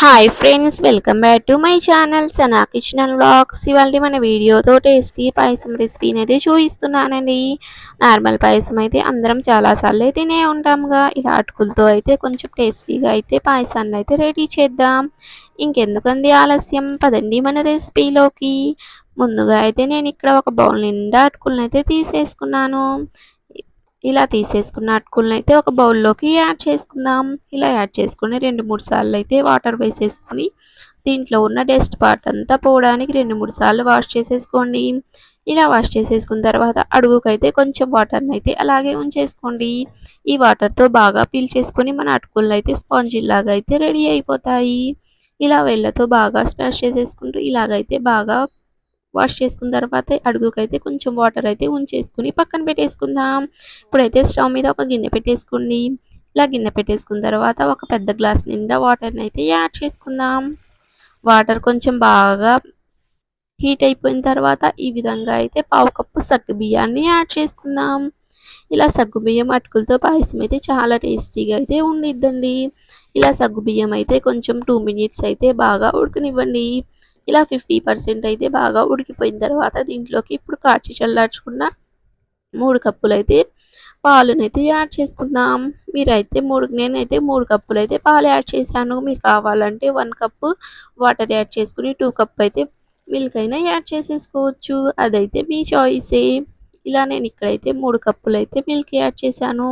Hi friends welcome back to my channel Sana kitchen and ఇవాళ మన వీడియోతో tasty పాయసం రెసిపీని అయితే చూపిస్తున్నానండి. నార్మల్ పాయసం అయితే అందరం చాలాసార్లు తినే ఉంటాముగా ఇలా అటుకులతో అయితే కొంచెం టేస్టీగా అయితే పాయసాన్ని అయితే రెడీ చేద్దాం. ఇంకెందుకండి ఆలస్యం? పదండి మన రెసిపీలోకి ముందుగా అయితే నేను ఇక్కడ ఒక బౌల్ నిండా అటుకులను అయితే తీసేసుకున్నాను. ఇలా తీసేసుకున్న అటుకులను అయితే ఒక బౌల్లోకి యాడ్ చేసుకుందాం. ఇలా యాడ్ చేసుకుని రెండు మూడు సార్లు అయితే వాటర్ వేసేసుకుని దీంట్లో ఉన్న డస్ట్ పార్ట్ అంతా పోవడానికి రెండు మూడు సార్లు వాష్ చేసేసుకోండి. ఇలా వాష్ చేసేసుకున్న తర్వాత అడుగుకైతే కొంచెం వాటర్ని అయితే అలాగే ఉంచేసుకోండి. ఈ వాటర్తో బాగా పీల్ చేసుకొని మన అటుకులను అయితే స్పాంజిల్లాగా అయితే రెడీ అయిపోతాయి. ఇలా వెళ్ళతో బాగా స్మాష్ చేసేసుకుంటూ ఇలాగైతే బాగా వాష్ చేసుకున్న తర్వాత అడుగుకైతే కొంచెం వాటర్ అయితే ఉంచేసుకుని పక్కన పెట్టేసుకుందాం. ఇప్పుడైతే స్టవ్ మీద ఒక గిన్నె పెట్టేసుకోండి. ఇలా గిన్నె పెట్టేసుకున్న తర్వాత ఒక పెద్ద గ్లాస్ నిండా వాటర్ని అయితే యాడ్ చేసుకుందాం. వాటర్ కొంచెం బాగా హీట్ అయిపోయిన తర్వాత ఈ విధంగా అయితే పావు కప్పు సగ్గు బియ్యాన్ని యాడ్ చేసుకుందాం. ఇలా సగ్గు బియ్యం అటుకులతో పాయసం అయితే చాలా టేస్టీగా అయితే ఉండిద్దండి. ఇలా సగ్గు బియ్యం అయితే కొంచెం టూ మినిట్స్ అయితే బాగా ఉడకనివ్వండి. ఇలా ఫిఫ్టీ పర్సెంట్ అయితే బాగా ఉడికిపోయిన తర్వాత దీంట్లోకి ఇప్పుడు కాచి చల్లార్చుకున్న మూడు కప్పులు అయితే పాలునైతే యాడ్ చేసుకుందాం. మీరైతే మూడు నేనైతే మూడు కప్పులు అయితే పాలు యాడ్ చేశాను. మీకు కావాలంటే వన్ కప్పు వాటర్ యాడ్ చేసుకుని టూ కప్ అయితే మిల్క్ అయినా యాడ్ చేసేసుకోవచ్చు. అదైతే మీ చాయిసే ఇలా నేను ఇక్కడైతే మూడు కప్పులు అయితే మిల్క్ యాడ్ చేశాను.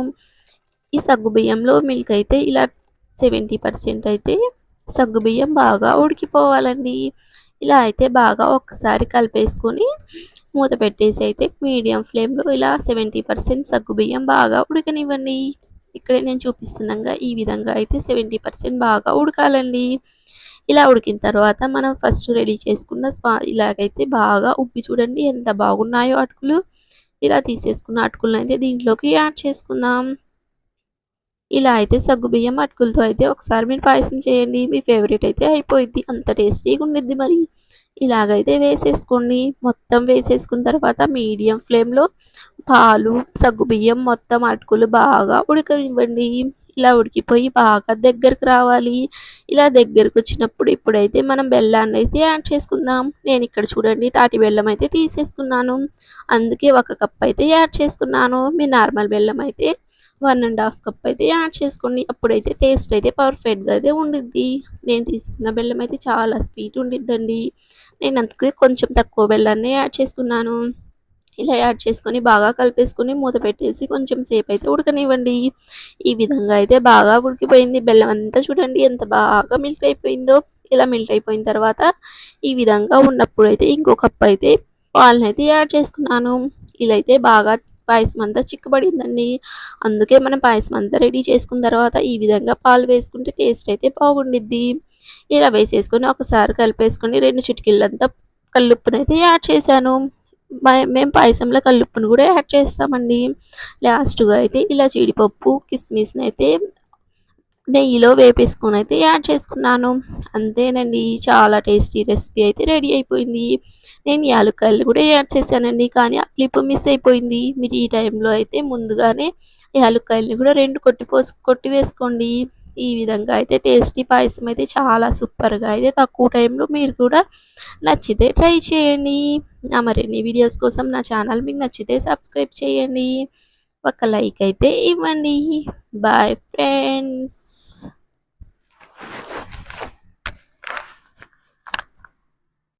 ఈ సగ్గు బియ్యంలో మిల్క్ అయితే ఇలా సెవెంటీ పర్సెంట్ అయితే సగ్గుబియ్యం బాగా ఉడికిపోవాలండి. ఇలా అయితే బాగా ఒకసారి కలిపేసుకొని మూత పెట్టేసి అయితే మీడియం ఫ్లేమ్లో ఇలా సెవెంటీ పర్సెంట్ సగ్గుబియ్యం బాగా ఉడకనివ్వండి. ఇక్కడ నేను చూపిస్తున్నాగా ఈ విధంగా అయితే సెవెంటీ పర్సెంట్ బాగా ఉడకాలండి. ఇలా ఉడికిన తర్వాత మనం ఫస్ట్ రెడీ చేసుకున్న స్పా ఇలాగైతే బాగా ఉప్పి చూడండి ఎంత బాగున్నాయో అటుకులు. ఇలా తీసేసుకున్న అటుకులను అయితే దీంట్లోకి యాడ్ చేసుకుందాం. ఇలా అయితే సగ్గుబియ్యం అటుకులతో అయితే ఒకసారి మీరు పాయసం చేయండి. మీ ఫేవరెట్ అయితే అయిపోయింది అంత టేస్టీగా ఉండిద్ది మరి. ఇలాగైతే వేసేసుకోండి. మొత్తం వేసేసుకున్న తర్వాత మీడియం ఫ్లేమ్లో పాలు సగ్గుబియ్యం మొత్తం అటుకులు బాగా ఉడకనివ్వండి. ఇలా ఉడికిపోయి బాగా దగ్గరకు రావాలి. ఇలా దగ్గరకు వచ్చినప్పుడు ఇప్పుడైతే మనం బెల్లాన్ని అయితే యాడ్ చేసుకుందాం. నేను ఇక్కడ చూడండి తాటి బెల్లం అయితే తీసేసుకున్నాను. అందుకే ఒక కప్ అయితే యాడ్ చేసుకున్నాను. మీ నార్మల్ బెల్లం అయితే వన్ అండ్ హాఫ్ కప్ అయితే యాడ్ చేసుకోండి. అప్పుడైతే టేస్ట్ అయితే పర్ఫెక్ట్గా అయితే ఉండిద్ది. నేను తీసుకున్న బెల్లం అయితే చాలా స్వీట్ ఉండిద్దండి. నేను అందుకే కొంచెం తక్కువ బెల్లాన్ని యాడ్ చేసుకున్నాను. ఇలా యాడ్ చేసుకొని బాగా కలిపేసుకొని మూత పెట్టేసి కొంచెం సేపు అయితే ఉడకనివ్వండి. ఈ విధంగా అయితే బాగా ఉడికిపోయింది. బెల్లం అంతా చూడండి ఎంత బాగా మిల్క్ అయిపోయిందో. ఇలా మిల్క్ అయిపోయిన తర్వాత ఈ విధంగా ఉన్నప్పుడు అయితే ఇంకో కప్ అయితే పాలను అయితే యాడ్ చేసుకున్నాను. ఇలా అయితే బాగా పాయసం అంతా చిక్కబడిందండి. అందుకే మనం పాయసం అంతా రెడీ చేసుకున్న తర్వాత ఈ విధంగా పాలు వేసుకుంటే టేస్ట్ అయితే బాగుండిద్ది. ఇలా వేసేసుకొని ఒకసారి కలిపేసుకొని రెండు చిటికీలంతా కల్లుప్పునైతే యాడ్ చేశాను. మేము పాయసంలో కల్లుప్పును కూడా యాడ్ చేస్తామండి. లాస్ట్గా అయితే ఇలా జీడిపప్పు కిస్మిస్ని అయితే నెయ్యిలో వేపేసుకొని అయితే యాడ్ చేసుకున్నాను. అంతేనండి చాలా టేస్టీ రెసిపీ అయితే రెడీ అయిపోయింది. నేను యాలక్కాయలు కూడా యాడ్ చేశానండి కానీ ఆ క్లిప్ మిస్ అయిపోయింది. మీరు ఈ టైంలో అయితే ముందుగానే యాలక్కాయలు కూడా రెండు కొట్టి పోసి కొట్టి వేసుకోండి. ఈ విధంగా అయితే టేస్టీ పాయసం అయితే చాలా సూపర్గా అయితే తక్కువ టైంలో మీరు కూడా నచ్చితే ట్రై చేయండి. నా మరిన్ని వీడియోస్ కోసం నా ఛానల్ మీకు నచ్చితే సబ్స్క్రైబ్ చేయండి. ఒక లైక్ అయితే ఇవ్వండి. Bye friends